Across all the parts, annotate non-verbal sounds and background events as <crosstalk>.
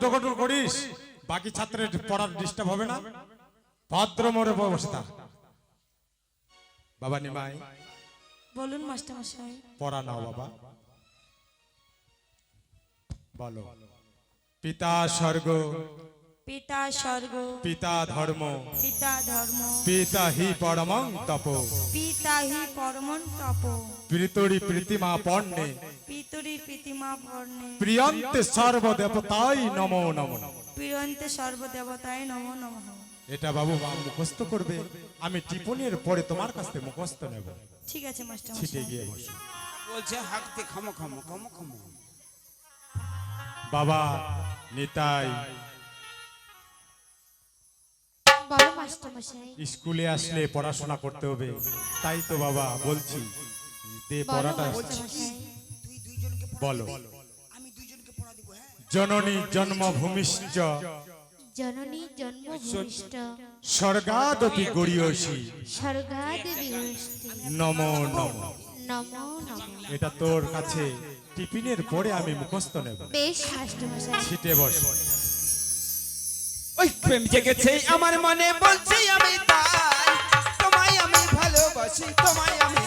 গন্ডগোল করিস বাকি ছাত্রের পড়ার ডিস্টার্ব হবে না। ভদ্র মোড়ে বসে থাক বাবা নিমাই। বলুন মাস্টার মশাই পড়া নাও বাবা। বলো। পিতা স্বর্গ পিতা স্বর্গ। পিতা ধর্ম। পিতা ধর্ম। পিতা হি পরমং তপ। পিতা হি পরমন তপ। প্রীতরি প্রীতিমা পণ্যে। পিতরি প্রীতিমা বর্ণে প্রিয়ন্তে সর্বদেবতাই নমো নমো। প্রিয়ন্তে সর্বদেবতায় নমো নমঃ। এটা বাবু মা মুখস্থ করবে। আমি টিপনের পরে তোমার কাছ থেকে মুখস্থ নেব। ঠিক আছে মাস্টার ছিটে গিয়ে বসো। বলছে হাঁকতে খামো খামো খামো খামো। বাবা নিতাই স্কুলে আসলে পড়াশোনা করতে হবে। তাই তো বাবা বলছি। দে বলো পড়াটা দিব হ্যাঁ? জননী জন্মভূমিশ্চ জননী জন্মভূমিষ্ঠ। স্বর্গাদপি গড়িয়সী। স্বর্গাদেবী গোষ্ঠী নমো নম। নম এটা তোর কাছে। টিফিনের পরে আমি মুখস্থ নেব। বেশ ছিটে বস। ওই প্রেম জেগেছে আমার মনে, বলছি আমি তাই। তোমায় আমি ভালোবাসি, তোমায় আমি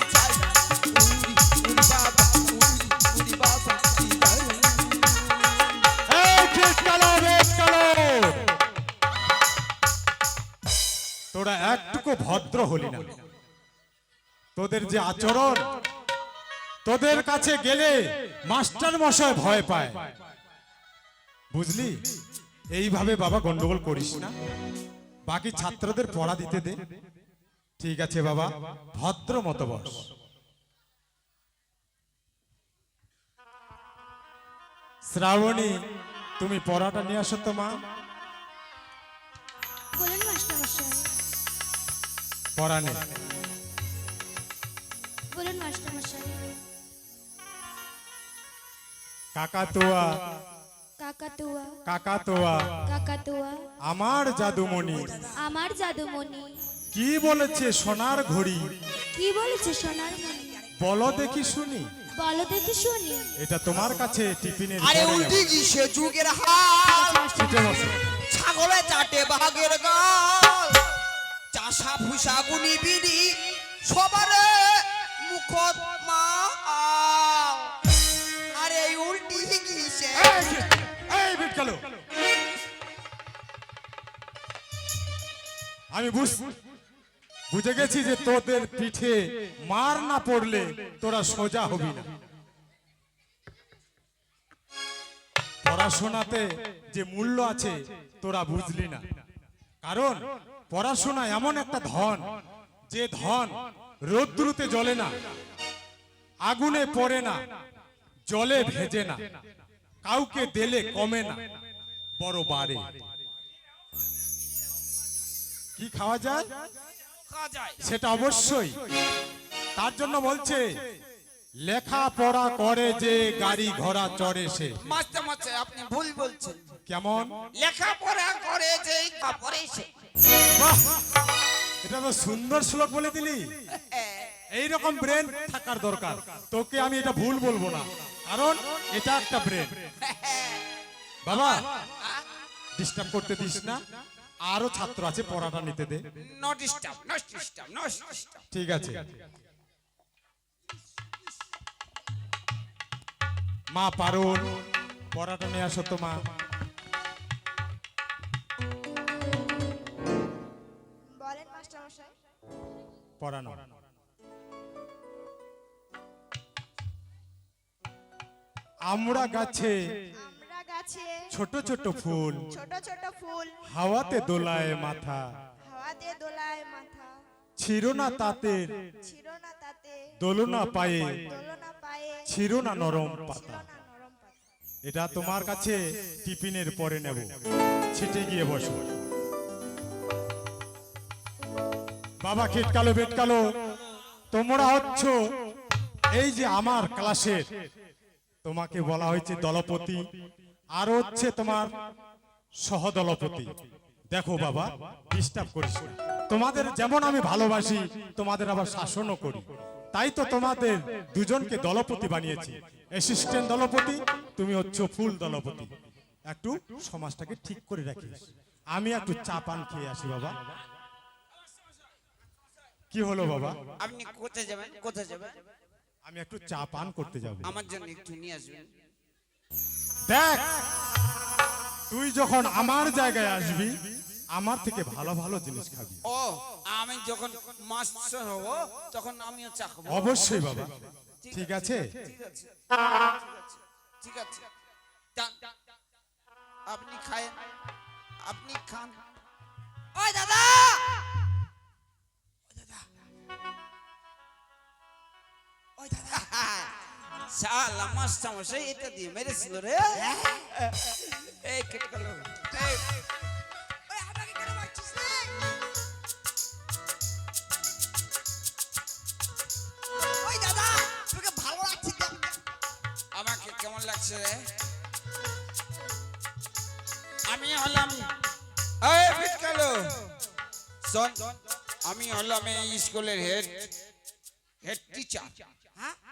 তোরা একটুকু ভদ্র হলি না। তোদের যে আচরণ, তোদের কাছে গেলে মাস্টার মশাই ভয় পায়। বুঝলি? এইভাবে বাবা গন্ডগোল করিস না। বাকি ছাত্রদের পড়া দিতে দে। ঠিক আছে বাবা ভদ্র মতো বস। শ্রাবণী তুমি পড়াটা নিয়ে আসো তো মা। পড়া নেই কাকাতুয়া কাকাতুয়া। কাকাতুয়া। কাকাতুয়া। আমার জাদুমণি। আমার জাদুমণি। কি বলেছে সোনার ঘড়ি? কি বলেছে সোনার মণি বলো দেখি শুনি। বলো দেখি শুনি। এটা তোমার কাছে টিফিনের আরে উল্টি নেব। গিসে যুগের হাল? ছাগলে চাটে বাঘের গাল। চাষা ফুসা গুনি বিড়ি সবার মুখত বিটকালো আমি বুঝে গেছি যে তোদের পিঠে মার না পড়লে তোরা সোজা হবি না। পড়াশোনাতে যে মূল্য আছে, তোরা বুঝলি না। কারণ পড়াশোনা এমন একটা ধন, যে ধন রৌদ্রুতে জ্বলে না, আগুনে পড়ে না, জলে ভেজে না। কাউকে দিলে কমে না। বড় বাড়ে। কি খাওয়া যায়? সেটা অবশ্যই। তার জন্য বলছে লেখাপড়া করে যে গাড়ি ঘোড়া চড়ে সে। মাস্টার মাস্টার আপনি ভুল বলছেন। কেমন? লেখাপড়া করে যে সে। এটা তো সুন্দর শ্লোক বলে দিলি। এইরকম ব্রেন থাকার দরকার। তোকে আমি এটা ভুল বলব না। কারণ এটা একটা ব্রেন বাবা ডিস্টার্ব করতে দিস না। আরও ছাত্র আছে পড়াটা নিতে দে। Not disturb not disturb not disturb ঠিক আছে। মা পারুল পড়াটা নিয়ে আসো তো মা। বলেন মাস্টার মশাই পড়ানো। আমরা গাছে। আমরা গাছে। ছোট ছোট ফুল। ছোট ছোট ফুল। হাওয়াতে দোলায় মাথা। হাওয়াতে দোলায় মাথা। ছিল না তাতের ছিল তাতে। দোলনা পায়ে। দোলনা পায়ে। ছিল না নরম পাতা। নরম পাতা। এটা তোমার কাছে টিফিনের পরে নেব। ছিটে গিয়ে বসো। বাবা খিটকালো বেটকালো তোমরা হচ্ছ এই যে আমার ক্লাসের তোমাকে বলা হয়েছে দলপতি। আর হচ্ছে তোমার সহদলপতি। দেখো বাবা ডিস্টার্ব করিস। তোমাদের যেমন আমি ভালোবাসি, তোমাদের আবার শাসনও করি। তাই তো তোমাদের দুজনকে দলপতি বানিয়েছি। অ্যাসিস্ট্যান্ট দলপতি, তুমি হচ্ছ ফুল দলপতি। একটু সমাজটাকে ঠিক করে রাখিস। আমি একটু চা পান খেয়ে আসি বাবা। কি হলো বাবা? আপনি কোথায় যাবেন? কোথায় যাবেন? আমি একটু চা পান করতে যাব। আমার জন্য একটু নিয়ে আসবেন। দেখ তুই যখন আমার জায়গায় আসবি আমার থেকে ভালো ভালো জিনিস খাবি। ও আমি যখন মাস্টার হব তখন আমিও চা খাব। অবশ্যই বাবা। ঠিক আছে? ঠিক আছে। ঠিক আছে। আপনি খায়েন। আপনি খান। ওই দাদা! ওই দাদা! শালা এটা দিয়ে মেরেছিল রে। এই আমাকে কেমন? লাগছে রে? আমি হলাম আমি হলাম এই স্কুলের head head teacher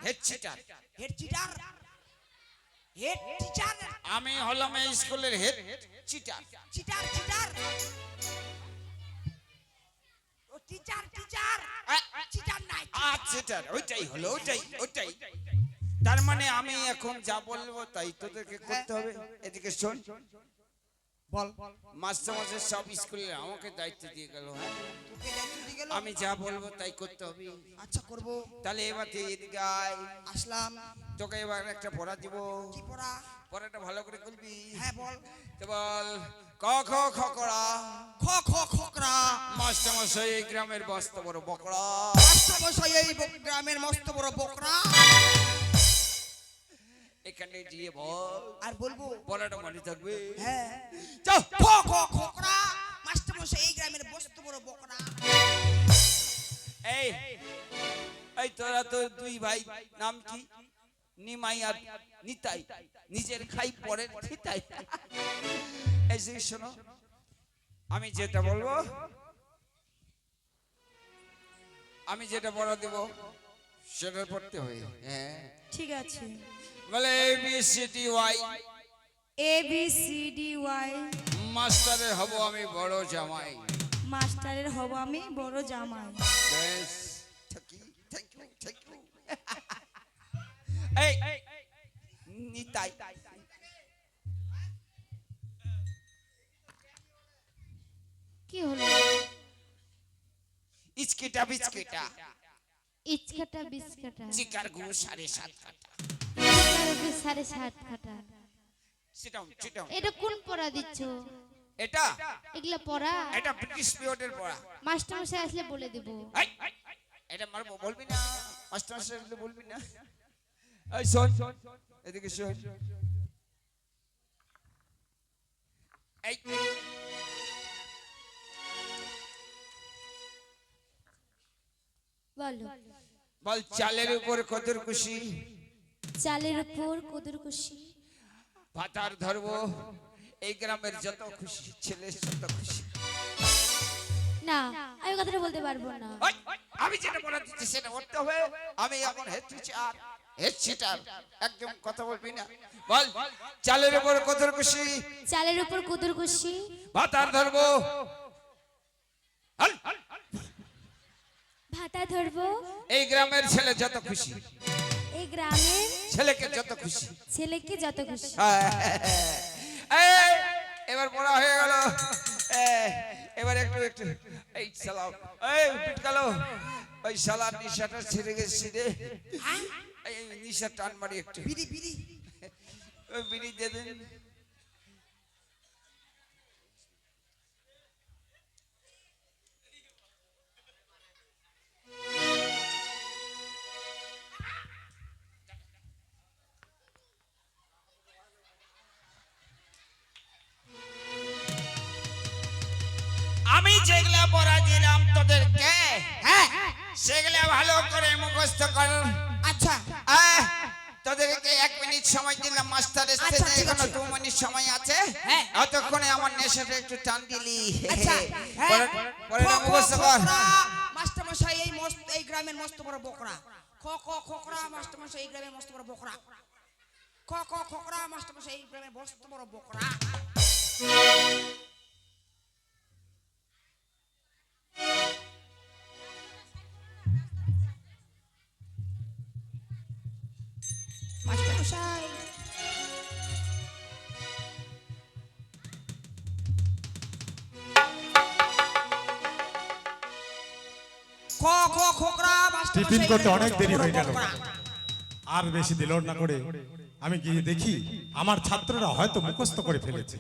head teacher head teacher head teacher আমি হলাম এই স্কুলের হেড চিটার চিটার ও টিচার টিচার চিটার নাই টিচার ওইটাই হলো ওইটাই ওইটাই। তার মানে আমি এখন যা বলব তাই তোদেরকে করতে হবে। এদিকে শোন। বল। মাস্টার মাস্টার সব স্কুলে আমাকে দায়িত্ব দিয়ে গেল। হ্যাঁ দায়িত্ব দিয়ে গেল? আমি যা বলব তাই করতে হবে। আচ্ছা করব। তাহলে এবার তুই এদিকে আসলাম। তোকে এবার একটা পড়া দিব। কি পড়া? পড়াটা ভালো করে করবি? হ্যাঁ বল। তো বল ক খ খ করা। খ খ খকরা মাস্টার মশাই এই গ্রামের মস্ত বড় বকরা। মাস্টার মশাই এই গ্রামের মস্ত বড় বকরা। এখানে গিয়ে বল। আর বলব? পড়াটা মনে থাকবে। হ্যাঁ। যাও। খো খ খকরা মাস্টার মশাই এই গ্রামের মস্ত বড় বকরা এই এই তোরা তো দুই ভাই নাম কি? নিমাই আর নিতাই। নিজের খাই পরের খিতাই এই যে শোনো আমি যেটা বলব আমি যেটা বলা দেব সেটা পড়তে হবে। হ্যাঁ। ঠিক আছে। বলে A B C T Y A B C D Y মাস্টারের হব আমি বড় জামাই। মাস্টারের হব আমি বড় জামাই। বেশ। থ্যাংক ইউ থ্যাংক ইউ এই নিতাই। কি হলো? ইচকিটা বিচকিটা। ইচকাটা বিস্কাটা চিকার গু সাড়ে সাত কাটা সাড়ে এটা কোন পড়া দিচ্ছ? এটা? এগুলা পড়া? এটা ব্রিটিশ পিরিয়ডের পড়া। মাস্টার মশাই আসলে বলে দেব। এই, এটা মারবো বলবি না? মাস্টার মাস্টার এগুলো বলবি না? এই শোন। এদিকে শোন। এই। বলো। বল চালের উপর কদর খুশি? চালের উপর কদর খুশি ভাতার ধরবো এই গ্রামের যত খুশি ছেলে যত খুশি। না আমি কথাটা বলতে পারব না। আমি যেটা বলে দিচ্ছি সেটা করতে হবে। আমি এখন হেড টিচার হেড একদম কথা বলবি না। বল চালের উপর কদর খুশি চালের উপর কদর খুশি ভাতার ধরবো ভাতা ধরবো এই গ্রামের ছেলে যত খুশি। এই গ্রামের ছেলেকে যত খুশি। ছেলেকে যত খুশি। <laughs> এবার পড়া হয়ে গেল। এবার একটু একটু। এই সালাম এই পিটকালো। ওই সালার নিশাটা ছেড়ে গেছি রে। এই নিশা টান মারি একটু। বিড়ি বিড়ি। বিড়ি দিয়ে দেন। সেগুলা ভালো করে মুখস্থ কর। আচ্ছা। তোদেরকে এক মিনিট সময় দিলাম মাস্টার এসেছে আচ্ছা, এখনও দু মিনিট সময় আছে। হ্যাঁ। অতক্ষণে আমার নেশাটা একটু টান দিলি। পরে- মুখস্থ কর মাস্টার মশাই এই মস্ত এই গ্রামের মস্ত বড় বকরা। খ খ খকরা মাস্টার মশাই এই গ্রামের মস্ত বড় বকরা। খ খ খকরা মাস্টারমশাই এই গ্রামের বস্ত বড় বকরা। মাস্টারমশাই খ খকরা টিফিন করতে অনেক দেরি হয়ে গেল। আর বেশি দিল না করে আমি গিয়ে দেখি, আমার ছাত্ররা হয়তো মুখস্থ করে ফেলেছে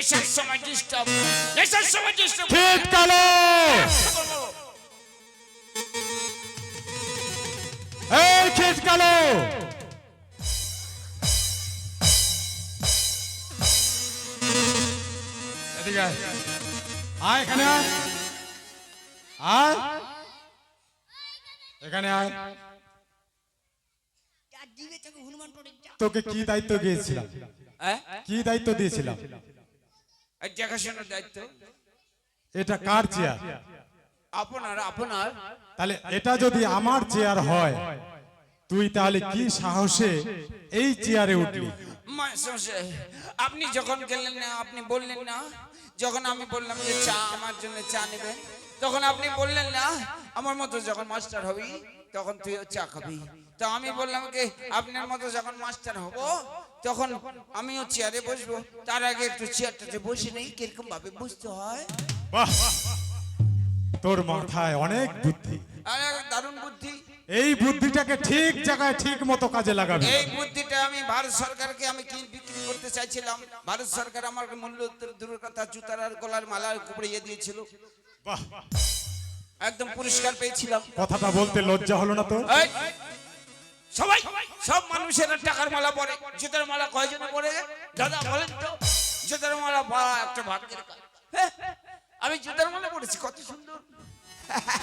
নেশার সময় ডিস্টার্ব নেশার সময় ডিস্টার্ব ঠিক কালো এই খিট কালো আয়। এখানে আয়। আয়। এখানে আয়। তোকে কি দায়িত্ব দিয়েছিলাম? হ্যাঁ? কি দায়িত্ব দিয়েছিলাম? দেখাশোনার দায়িত্ব। এটা কার চেয়ার আপনার আপনার। তাহলে এটা যদি আমার চেয়ার হয় তুই তাহলে কি সাহসে এই চেয়ারে উঠলি? আপনি যখন গেলেন না আপনি বললেন না যখন আমি বললাম যে চা আমার জন্য চা নেবেন তখন আপনি বললেন না আমার মতো যখন মাস্টার হবি তখন তুইও চা খাবি। তো আমি বললাম কি আপনার মতো যখন মাস্টার হব তখন আমিও চেয়ারে বসবো। তার আগে একটু চেয়ারটাতে বসে নেই কীরকম ভাবে বুঝতে হয়? বাহ তোর মাথায় অনেক বুদ্ধি। দারুণ বুদ্ধি। এই বুদ্ধিটাকে ঠিক জায়গায় ঠিক মতো কাজে লাগাবি। এই বুদ্ধিটা আমি ভারত সরকারকে আমি কি বিক্রি করতে চাইছিলাম? ভারত সরকার আমার মূল্য দূরের কথা জুতার আর গলার মালা কুপড়িয়ে দিয়েছিল। বাহ। একদম পুরস্কার পেয়েছিলাম। কথাটা বলতে লজ্জা হলো না তো সবাই! মানুষের টাকার মালা পরে জুতার মালা কয়জনে পরে দাদা বলেন তো। জুতার মালা পরা একটা ভাগ্যের কাজ। আমি জুতার মালা পরেছি কত সুন্দর।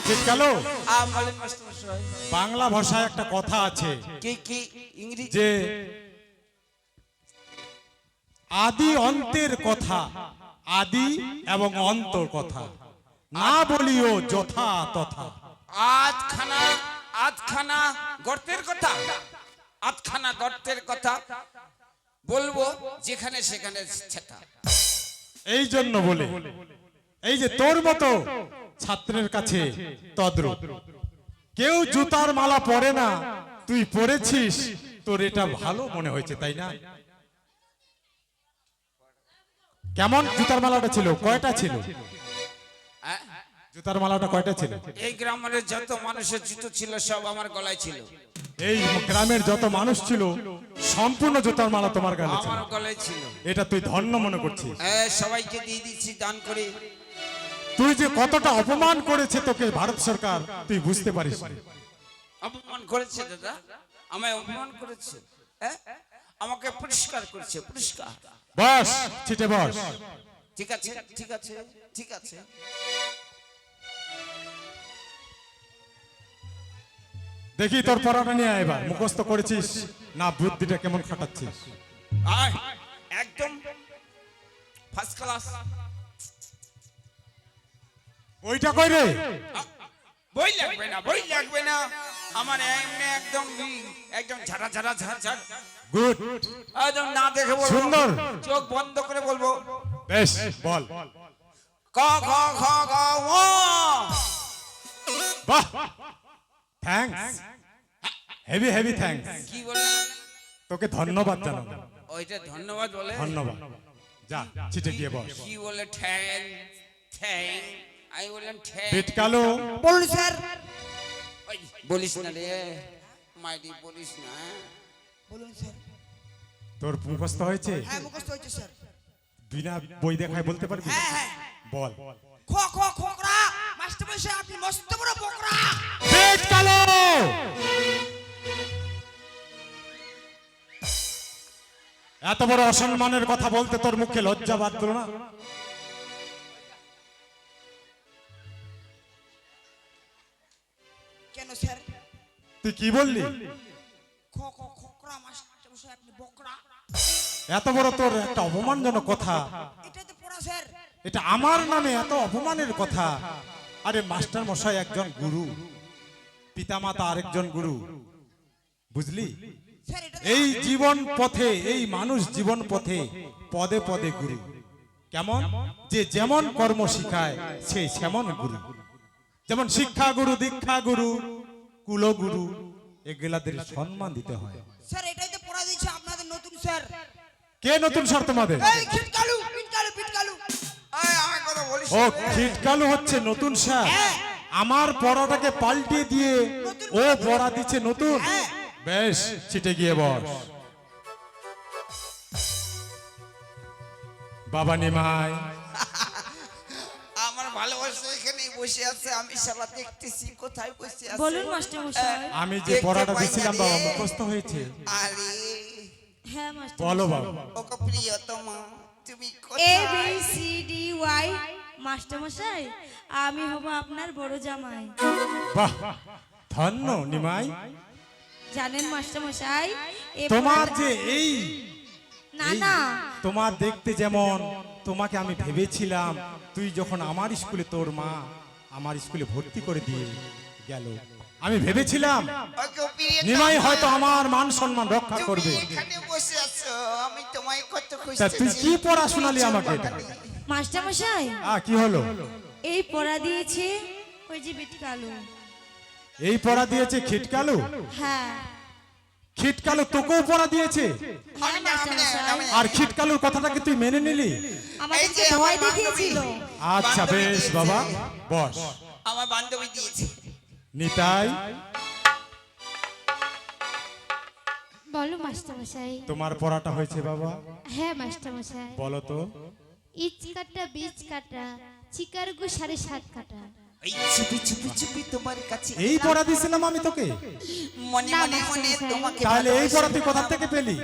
ঠিক গেল। বাংলা ভাষায় একটা কথা আছে কি কি? ইংরেজি? যে আদি অন্তের কথা আদি এবং অন্তর কথা। না বলিও যথা তথা। আধখানা আধখানা গর্তের কথা। আধখানা গর্তের কথা বলব যেখানে সেখানে ছেতা এই জন্য বলে এই যে তোর মতো ছাত্রের কাছে তদ্রুপ। কেউ জুতার মালা পরে না তুই পরেছিস তোর এটা ভালো মনে হয়েছে তাই না? কেমন জুতার মালাটা ছিল? কয়টা ছিল? হ্যাঁ? জুতার মালাটা কয়টা ছিল? এই গ্রামের যত মানুষের জুতো ছিল সব আমার গলায় ছিল। এই গ্রামের যত মানুষ ছিল সম্পূর্ণ জুতার মালা তোমার গালে ছিল। আমার গলায় ছিল। এটা তুই ধন্য মনে করছিস। সবাইকে দিয়ে দিচ্ছি দান করে। তুই যে কতটা অপমান করেছে তোকে ভারত সরকার তুই বুঝতে পারিস। অপমান করেছে দাদা? আমায় অপমান করেছে? হ্যাঁ? আমাকে পুরস্কার করেছে পুরস্কার বস ছিটে বস। ঠিক আছে ঠিক আছে ঠিক আছে। দেখি তোর পড়াটা নিয়ে আয় এবার। মুখস্থ করেছিস? না বুদ্ধিটা কেমন খাটাচ্ছিস? আয়, একদম ফার্স্ট ক্লাস ওইটা কই রে? বই লাগবে না বই লাগবে না। আমার এমনি একদম একদম ঝাড়া ঝাড়া ঝাড় ঝাড়। গুড। একদম না দেখে বলব। সুন্দর। চোখ বন্ধ করে বলব। বেশ বল। ক খ খ গ ও। বাহ। থ্যাঙ্কস হেভি হেভি থ্যাঙ্কস কি বললেন তোকে ধন্যবাদ জানাব ওইটা ধন্যবাদ বলে ধন্যবাদ যা ছিটে গিয়ে বস কি বলে ঠ্যাং ঠ্যাং আমি বললাম ঠ্যাং পেট কালো বলুন স্যার বলিস না রে মাইরি বলিস না বলুন স্যার তোর মুখস্থ হয়েছে হ্যাঁ মুখস্থ হয়েছে স্যার বিনা বই দেখায় বলতে পারবি হ্যাঁ হ্যাঁ বল খ খ খকরা মাস্টার মশাই আপনি মস্ত বড় বকরা পেট কালো এত বড় অসম্মানের কথা বলতে তোর মুখে লজ্জা বাদ না? কেন স্যার? তুই কি বললি? এত বড় তোর একটা অপমানজনক কথা। এটা আমার নামে এত অপমানের কথা। আরে মাস্টার মশাই একজন গুরু। পিতামাতা আরেকজন গুরু। বুঝলি? এই জীবন পথে এই মানুষ জীবন পথে পদে পদে গুরু। কেমন? যে যেমন কর্ম শিখায় সেই সেমন গুরু। যেমন শিক্ষা গুরু দীক্ষা গুরু কুলগুরু এগুলাদের সম্মান দিতে হয়। স্যার এটাই তো পড়া দিয়েছে আপনাদের নতুন স্যার। কে নতুন স্যার তোমাদের? খিটকালু ও খিটকালু হচ্ছে নতুন স্যার। আমার পড়াটাকে পাল্টে দিয়ে ও পড়া দিচ্ছে নতুন। বেশ ছিটে গিয়ে বস। বাবা নিমাই <laughs> আমার ভালোবাসা এখানে বসে আছে আমি শালা দেখতেছি কোথায় বসে আছে? বলুন মাস্টার মশাই আমি যে পড়াটা পাই দিছিলাম বাবা মুখস্থ হয়েছে। আরে। হ্যাঁ মাস্টার বলো বাবা। ওকে প্রিয়তমা তুমি এ কোথায় B C D Y master মশাই আমি হব আপনার বড় জামাই। বাহ ধন্য নিমাই। জানেন মাস্টারমশাই তোমার যে এই না না। তোমার দেখতে যেমন তোমাকে আমি ভেবেছিলাম তুই যখন আমার স্কুলে তোর মা আমার স্কুলে ভর্তি করে দিয়ে গেল। আমি ভেবেছিলাম নিমাই হয়তো আমার মান সম্মান রক্ষা করবে। এখানে বসে আছো আমি তোমায় কত তা তুই কি পড়া শোনালি আমাকে এটা? মাস্টার মশাই? আ কি হলো? এই পড়া দিয়েছে ওই যে বেটি কালু এই পড়া দিয়েছে খিটকালু? হ্যাঁ। খিটকালু তোকেও পড়া দিয়েছে? হ্যাঁ মাস্টার মশাই। আর খিটকালুর কথাটাকে তুই মেনে নিলি? ভয় দেখিয়েছিল। আচ্ছা বেশ বাবা বস। আমার বান্ধবী দিয়েছে। নিতাই? বলো মাস্টারমশাই তোমার পড়াটা হয়েছে বাবা? হ্যাঁ মাস্টারমশাই বলো তো। ইচ কাটা বীজ কাটা চিকারগু সাড়ে সাত কাটা। এই চুপি চুপি চুপি তোমার কাছে এই পড়া দিয়েছিলাম আমি তোকে। মনে মনে মনে তোমাকে তাহলে এই পড়া তুই কোথা থেকে পেলি?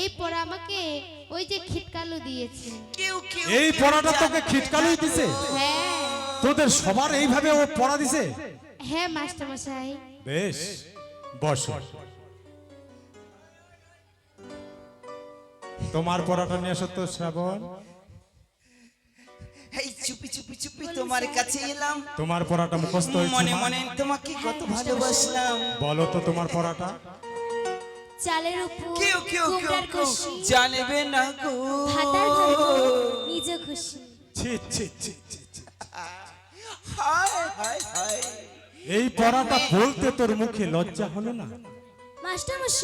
এই পড়া আমাকে ওই যে খিটকালু দিয়েছে। কেউ কেউ এই পড়াটা তোকে। খিটকালুই দিছে? হ্যাঁ। তোদের সবার এইভাবে ও পড়া দিছে? হ্যাঁ মাস্টারমশাই। বেশ বস। তোমার পড়াটা নিয়ে এসো তো শ্রাবণ। এই চুপি চুপি চুপি তোমার কাছে এলাম। তোমার পড়াটা মুখস্থ হয়েছে মনে মনে তোমাকে কত ভালোবাসলাম। বলো তো তোমার পড়াটা। চালের উপর কেউ কেউ কেউ জানবে না গো। ভাতার নিজ খুশি ছি ছি ছি ছি। হায় হায় হায়। এই পড়াটা বলতে তোর মুখে লজ্জা হলো না?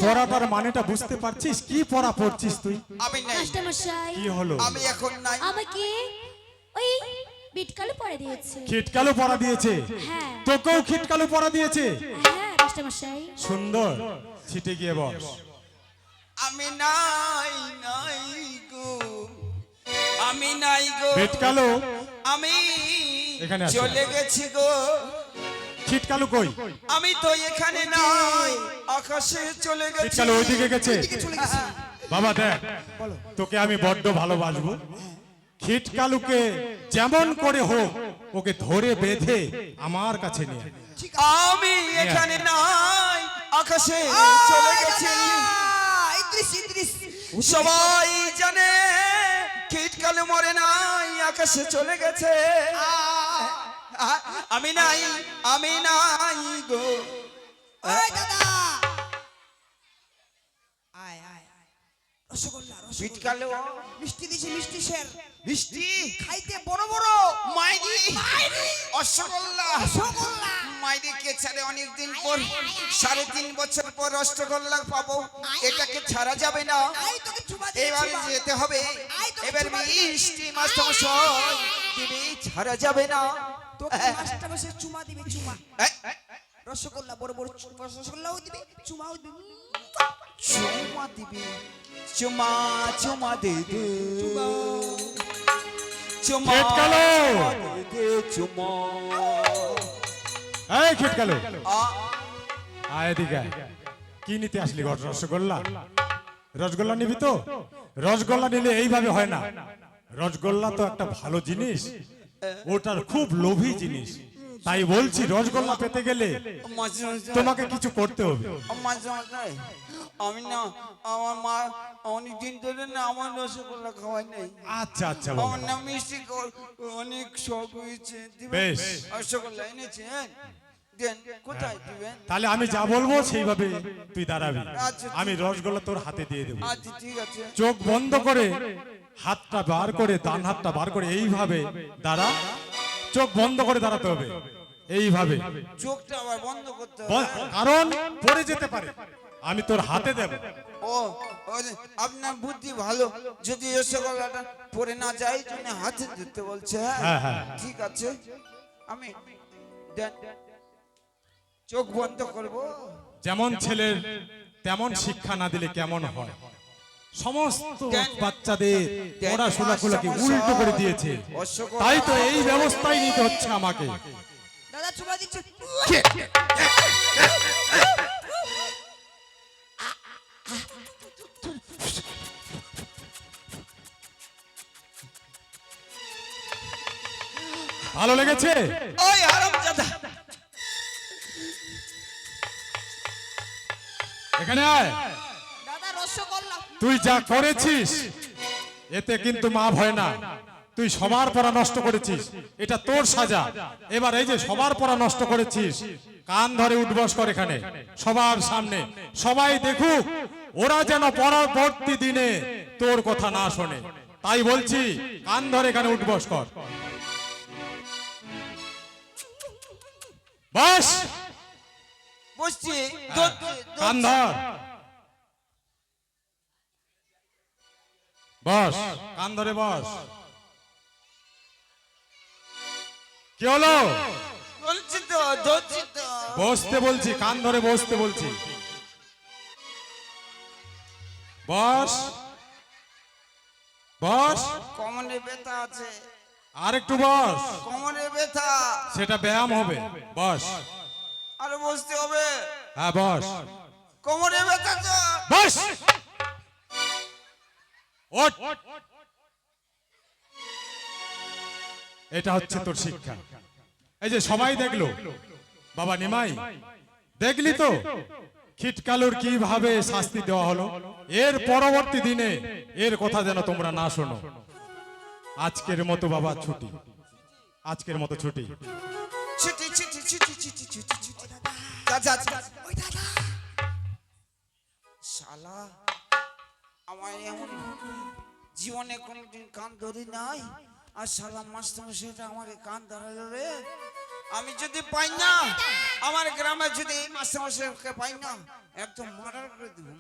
পড়াটার মানেটা বুঝতে পারছিস? কি পড়া পড়ছিস তুই? আমি নাই। কি হলো? আমি এখন নাই। আমাকে ওই বিটকালু পড়ে দিয়েছে। খিটকালু পড়া দিয়েছে? হ্যাঁ। তোকেও খিটকালু পড়া দিয়েছে? হ্যাঁ মাস্টারমশাই সুন্দর। ছিটে গিয়ে বস। আমি নাই নাই গো। আমি নাই গো। খিটকালু? আমি এখানে। চলে গেছি গো। খিটকালু কই? আমি তো এখানে নাই আকাশে চলে গেছি। খিটকালু ওইদিকে গেছে। বাবা দেখ তোকে আমি বড্ড ভালোবাসবো। খিটকালুকে যেমন করে হোক ওকে ধরে বেঁধে আমার কাছে নিয়ে আমি এখানে নাই আকাশে চলে গেছি। ইদ্রিস ইদ্রিস। সবাই জানে কীটকালে মরে নাই আকাশে চলে গেছে। আমি নাই আমি নাই গো। দাদা রসগোল্লা রসগোল্লা। শীতকালে মিষ্টি দিছি মিষ্টি খাইতে বড় বড়। মাইরি? অশ্বগোল্লা রসগোল্লা? কে ছাড়ে অনেকদিন পর? সাড়ে তিন বছর পর রসগোল্লা পাবো। এটাকে ছাড়া যাবে না। এবার যেতে হবে। এবার মিষ্টি মাস্টার দিবি ছাড়া যাবে না। তোকে মাস্টার চুমা দিবি চুমা। রসগোল্লা বড় বড় রসগোল্লাও দিবি চুমাও দিবি। চুমা দিবি চুমা চুমা দে দে চুমা দে দে চুমা এই খিটকালু আ, আয় এদিকে কি নিতে আসলি ঘর রসগোল্লা? রসগোল্লা নিবি তো? রসগোল্লা নিলে এইভাবে হয় না। রসগোল্লা তো একটা ভালো জিনিস। ওটার খুব লোভী জিনিস। তাই বলছি রসগোল্লা পেতে গেলে তোমাকে কিছু করতে হবে। আমি না আমার মা অনেক দিন ধরে না আমার রসগোল্লা খাওয়াই নাই। আচ্ছা আচ্ছা আমার না মিষ্টি অনেক শখ হয়েছে। বেশ। রসগোল্লা এনেছে হ্যাঁ? কোথায় তাহলে আমি যা বলব সেইভাবে তুই দাঁড়াবি। আচ্ছা, আমি রসগোল্লা তোর হাতে দিয়ে দেবো। আচ্ছা ঠিক আছে। চোখ বন্ধ করে হাতটা বার করে ডান হাতটা বার করে এইভাবে দাঁড়া। চোখ বন্ধ করে দাঁড়াতে হবে। এইভাবে। চোখটা আবার বন্ধ করতে হবে। কারণ পড়ে যেতে পারে। আমি তোর হাতে দেব। ও আপনার বুদ্ধি ভালো। যদি রসগোল্লাটা না যায় হাতে দিতে বলছে হ্যাঁ? হ্যাঁ, হ্যাঁ। ঠিক আছে। আমি চোখ বন্ধ করব। যেমন ছেলের তেমন শিক্ষা না দিলে কেমন হয়? সমস্ত বাচ্চাদের পড়াশোনাগুলোকে উল্টো করে দিয়েছে। তাই তো এই ব্যবস্থাই নিতে হচ্ছে আমাকে। দাদা চুমা দিচ্ছে। ভালো লেগেছে? ওই হারামজাদা এখানে আয়। দাদা রসগোল্লা তুই যা করেছিস এতে কিন্তু মা ভয় না। তুই সবার পড়া নষ্ট করেছিস এটা তোর সাজা। এবার এই যে সবার পড়া নষ্ট করেছিস কান ধরে উঠবস কর এখানে সবার সামনে। সবাই দেখুক ওরা যেন পরবর্তী দিনে তোর কথা না শোনে। তাই বলছি কান ধরে এখানে উঠবস কর। বাস! বসছি। ধরছি, কান ধর। বস। কান ধরে বস। কি হলো? ধরছি তো ধরছি তো। বসতে বলছি কান ধরে বসতে বলছি। বস। বস। কোমরে ব্যথা আছে। আর একটু বস। কোমরে ব্যথা। সেটা ব্যায়াম হবে। বস। আর বসতে হবে। হ্যাঁ বস। কোমরে ব্যথা তো। বস। এটা হচ্ছে তোর শিক্ষা। এই যে সবাই দেখল, বাবা নিমাই, দেখলি তো? খিটকালুর কীভাবে শাস্তি দেওয়া হলো? এর পরবর্তী দিনে এর কথা যেন তোমরা না শোনো। আজকের মতো বাবা ছুটি। আজকের মতো ছুটি। আমার এমন জীবনে কোনোদিন কান ধরি নাই। আর সারা মাস্টার সেটা আমাকে কান ধরালো রে আমি যদি পাই না, আমার গ্রামে যদি এই মাস্টার পাই না, একদম মার্ডার করে দেবো